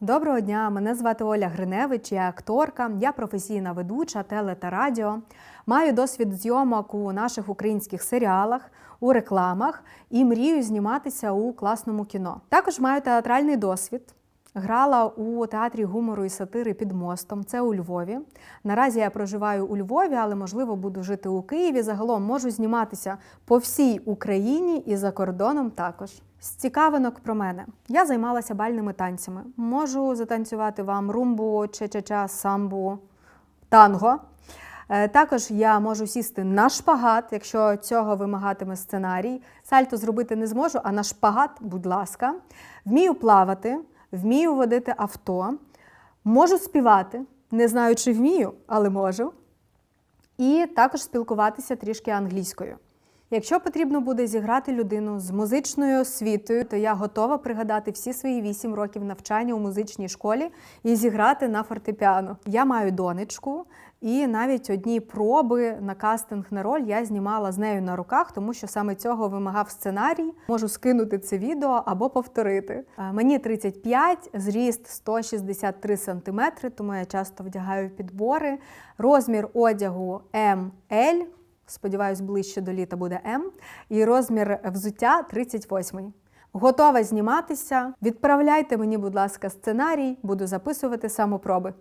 Доброго дня, мене звати Оля Гриневич, я акторка, я професійна ведуча теле та радіо. Маю досвід зйомок у наших українських серіалах, у рекламах і мрію зніматися у класному кіно. Також маю театральний досвід. Грала у театрі гумору і сатири під мостом. Це у Львові. Наразі я проживаю у Львові, але можливо буду жити у Києві. Загалом можу зніматися по всій Україні і за кордоном також. З цікавинок про мене. Я займалася бальними танцями. Можу затанцювати вам румбу, ча-ча-ча, самбу, танго. Е, Також я можу сісти на шпагат, якщо цього вимагатиме сценарій. Сальто зробити не зможу, а на шпагат, будь ласка. Вмію плавати, вмію водити авто, можу співати. Не знаю, чи вмію, але можу. І також спілкуватися трішки англійською. Якщо потрібно буде зіграти людину з музичною освітою, то я готова пригадати всі свої вісім років навчання у музичній школі і зіграти на фортепіано. Я маю донечку, і навіть одні проби на кастинг на роль я знімала з нею на руках, тому що саме цього вимагав сценарій. Можу скинути це відео або повторити. Е, Мені 35, зріст 163 см, тому я часто вдягаю підбори. Розмір одягу ML, сподіваюсь, ближче до літа буде М. І розмір взуття 38. Готова зніматися. Відправляйте мені, будь ласка, сценарій, буду записувати самопроби.